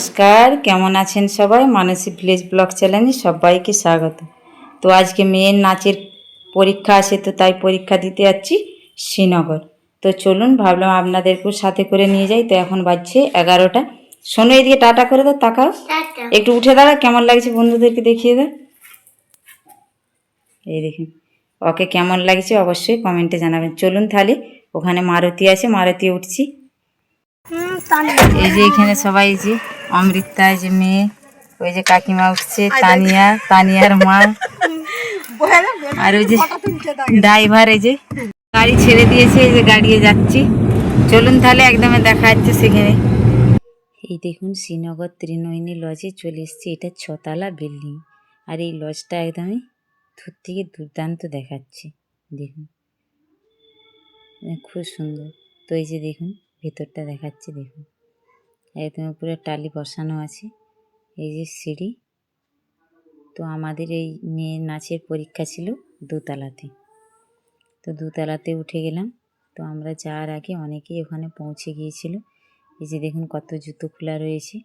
নমস্কার কেমন আছেন সবাই? মানসী ভিলেজ ব্লগ চ্যানেলে সবাইকে স্বাগত। তো আজকে মেয়ের নাচের পরীক্ষা আছে তো তাই পরীক্ষা দিতে যাচ্ছি শ্রীনগর। তো চলুন ভাবলাম আপনাদেরকেও সাথে করে নিয়ে যাই। তো এখন বাজছে এগারোটা। শোনো এদিকে টাটা করে দাও তাকাও। একটু উঠে দাঁড়া কেমন লাগছে বন্ধুদেরকে দেখিয়ে দাও। এই দেখুন ওকে কেমন লাগছে অবশ্যই কমেন্টে জানাবেন। চলুন তাহলে ওখানে মারুতি আছে মারুতি উঠছি। এই যে এখানে সবাই যে অমৃতা যে মেয়ে ওই যে কাকিমা উঠছে তানিয়া তানিয়ার মা। আর ওই যে ড্রাইভার এই যে গাড়ি ছেড়ে দিয়েছে এই যে গাড়িয়ে যাচ্ছি। চলুন তাহলে একদমে দেখা যাচ্ছে সেখানে। এই দেখুন শ্রীনগর ত্রিনয়নী লজে চলে এসেছি। এটা ছতলা বিল্ডিং আর এই লজটা একদমই দূর থেকে দুর্দান্ত দেখাচ্ছে। দেখুন। খুব সুন্দর। তো এই যে দেখুন ভেতরটা দেখাচ্ছে, দেখুন। একদম উপরে টালি বসানো আছে, এই যে সিঁড়ি। তো আমাদের এই মেয়ে নাচের পরীক্ষা ছিল দোতলাতে। তো দোতলাতে উঠে গেলাম। তো আমরা যাওয়ার আগে অনেকেই ওখানে পৌঁছে গিয়েছিল। এই যে দেখুন কত জুতো খোলা রয়েছে।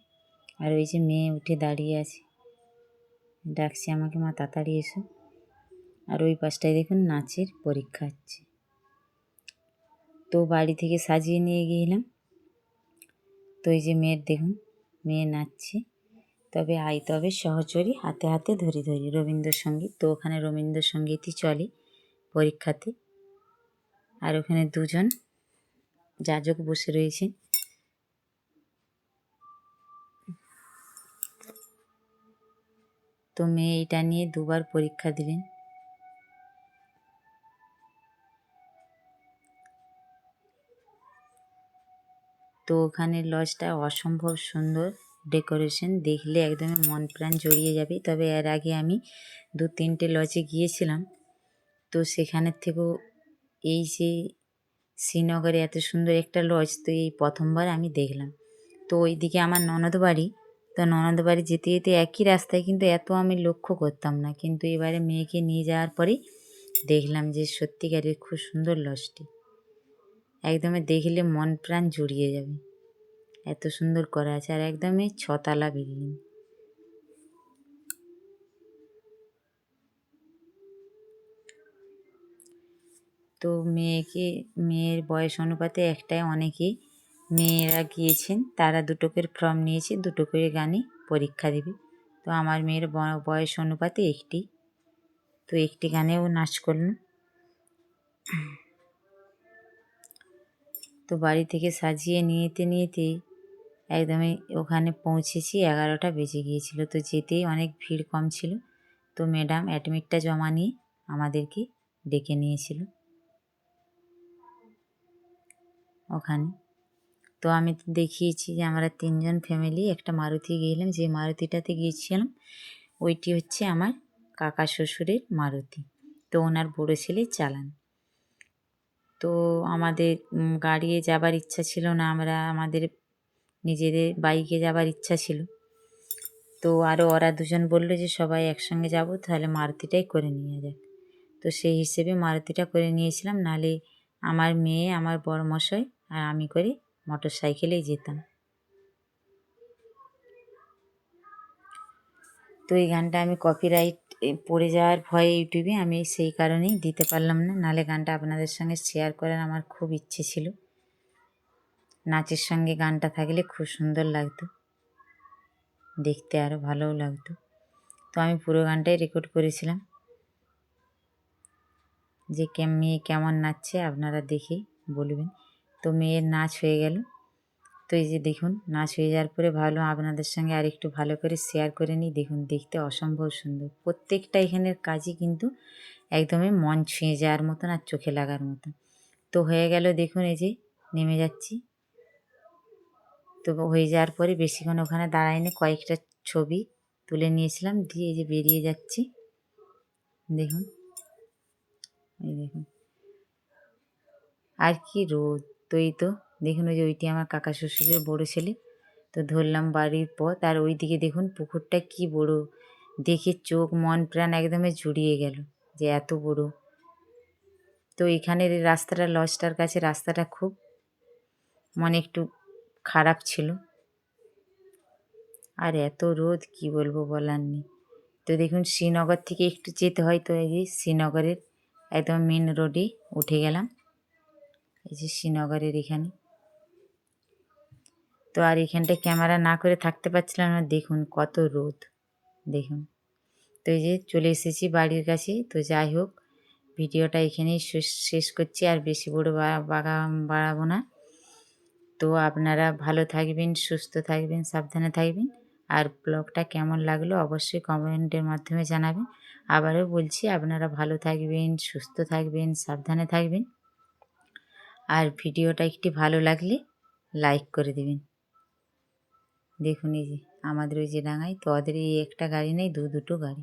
আর ওই যে মেয়ে উঠে দাঁড়িয়ে আছে। ডাকছে আমাকে, মা, তাড়াতাড়ি এসো। আর ওই পাশটায় দেখুন নাচের পরীক্ষা হচ্ছে। তো বাড়ি থেকে সাজিয়ে নিয়ে গিয়েলাম তো এই যে মেয়ের দেখুন, মেয়ে নাচছে। তবে আই, তবে সহচরী হাতে হাতে ধরি ধরি রবীন্দ্রসঙ্গীত। তো ওখানে রবীন্দ্রসঙ্গীতই চলে পরীক্ষাতে। আর ওখানে দুজন যাজক বসে রয়েছে। তো মেয়ে এটা নিয়ে দুবার পরীক্ষা দিলেন। তো ওখানে লজটা অসম্ভব সুন্দর। ডেকোরেশন দেখলে একদমই মন প্রাণ জড়িয়ে যাবে। তবে এর আগে আমি দু তিনটে লজে গিয়েছিলাম। তো সেখানের থেকেও এই যে শ্রীনগরে এত সুন্দর একটা লজ, তো এই প্রথমবার আমি দেখলাম। তো ওইদিকে আমার ননদ বাড়ি তো ননদ বাড়ি যেতে যেতে একই রাস্তায় কিন্তু এত আমি লক্ষ্য করতাম না। কিন্তু এবারে মেয়েকে নিয়ে যাওয়ার পরেই দেখলাম যে সত্যিকারের খুব সুন্দর লজটি। একদমই দেখলে মন প্রাণ জুড়িয়ে যাবে। এত সুন্দর করা আছে আর একদমই ছতলা বিল্ডিং তো মেয়েকে, মেয়ের বয়স অনুপাতে একটাই অনেকেই মেয়েরা গিয়েছেন, তারা দুটো করে ফর্ম নিয়েছে, দুটো করে গানে পরীক্ষা দেবে। তো আমার মেয়ের বয়স অনুপাতে একটি। তো একটি গানেও নাচ করলাম। তো বাড়ি থেকে সাজিয়ে নিয়েতে নিয়েতেই একদমই ওখানে পৌঁছেছি, এগারোটা বেজে গিয়েছিল। তো যেতেই অনেক ভিড় কম ছিল। তো ম্যাডাম অ্যাডমিটটা জমা নিয়ে আমাদেরকে ডেকে নিয়েছিল। ওখানে। তো আমি তো দেখিয়েছি যে আমরা তিনজন ফ্যামিলি একটা মারুতি গিয়েছিলাম যে মারুতিটাতে গিয়েছিলাম, ওইটি হচ্ছে আমার কাকা শ্বশুরের মারুতি। তো ওনার বড় ছেলে চালান। তো আমাদের গাড়িয়ে যাবার ইচ্ছা ছিল না, আমরা আমাদের নিজেদের বাইকে যাবার ইচ্ছা ছিল। তো আরও ওরা দুজন বলল যে সবাই একসঙ্গে যাব, তাহলে মারুতিটাই করে নিয়ে যাক। তো সেই হিসেবে মারুতিটা করে নিয়েছিলাম নালে আমার মেয়ে, আমার বড় মশাই আর আমি করে মোটর সাইকেলেই যেতাম। তো এই গানটা আমি কপিরাইট পড়ে যাওয়ার ভয়ে ইউটিউবে আমি সেই কারণেই দিতে পারলাম না। নালে গানটা আপনাদের সঙ্গে শেয়ার করার আমার খুব ইচ্ছে ছিল। নাচের সঙ্গে গানটা থাকলে খুব সুন্দর লাগতো। দেখতে আরও ভালোও লাগতো। তো আমি পুরো গানটাই রেকর্ড করেছিলাম। যে মেয়ে কেমন নাচছে আপনারা দেখে বলবেন। তো মেয়ের নাচ হয়ে গেল। তো এই যে দেখুন, নাচ হয়ে যাওয়ার পরে ভাবলাম আপনাদের সঙ্গে আর একটু ভালো করে শেয়ার করে নিই। দেখুন, দেখতে অসম্ভব সুন্দর। প্রত্যেকটা এখানের কাজই কিন্তু একদমই মন ছুঁয়ে যাওয়ার মতন আর চোখে লাগার মতন। তো হয়ে গেল দেখুন এই যে, নেমে যাচ্ছি। তো হয়ে যাওয়ার পরে বেশিক্ষণ ওখানে দাঁড়ায়নি, কয়েকটা ছবি তুলে নিয়েছিলাম, দিয়ে এই যে বেরিয়ে যাচ্ছি। দেখুন, এই দেখুন। আর কি রোদ, তো এই তো দেখুন ওই যে ওইটি আমার কাকা শ্বশুরের বড়ো ছেলে। তো ধরলাম বাড়ির পথ, আর ওইদিকে দেখুন পুকুরটা কি বড়। দেখে চোখ, মন, প্রাণ একদমে জুড়িয়ে গেল যে এত বড়। তো এখানের এই রাস্তাটা, লজটার কাছে রাস্তাটা খুব মনে একটু খারাপ ছিল। আর এত রোদ, কি বলব বলার নেই। তো দেখুন শ্রীনগর থেকে একটু যেতে হয় তো এই যে শ্রীনগরের একদম মেন রোডে উঠে গেলাম। এই যে শ্রীনগরের এখানে। তো আর এখানটা ক্যামেরা না করে থাকতে পারছিলাম না। দেখুন কত রোদ। দেখুন। তো এই যে চলে এসেছি বাড়ির কাছে। তো যাই হোক, ভিডিওটা এখানেই শেষ- করছি। আর বেশি বড় বা- বাগা- বাড়াবো না। তো আপনারা ভালো থাকবেন, সুস্থ থাকবেন, সাবধানে থাকবেন। আর ব্লগটা কেমন লাগল অবশ্যই কমেন্টের মাধ্যমে জানাবেন। আবারও বলছি, আপনারা ভালো থাকবেন, সুস্থ থাকবেন, সাবধানে থাকবেন। আর ভিডিওটা একটি ভালো লাগলে লাইক করে দেবেন। দেখুন এই যে, আমাদের ওই যে ডাঙায়, তো ওদের এই একটা গাড়ি নেই দু দুটো গাড়ি।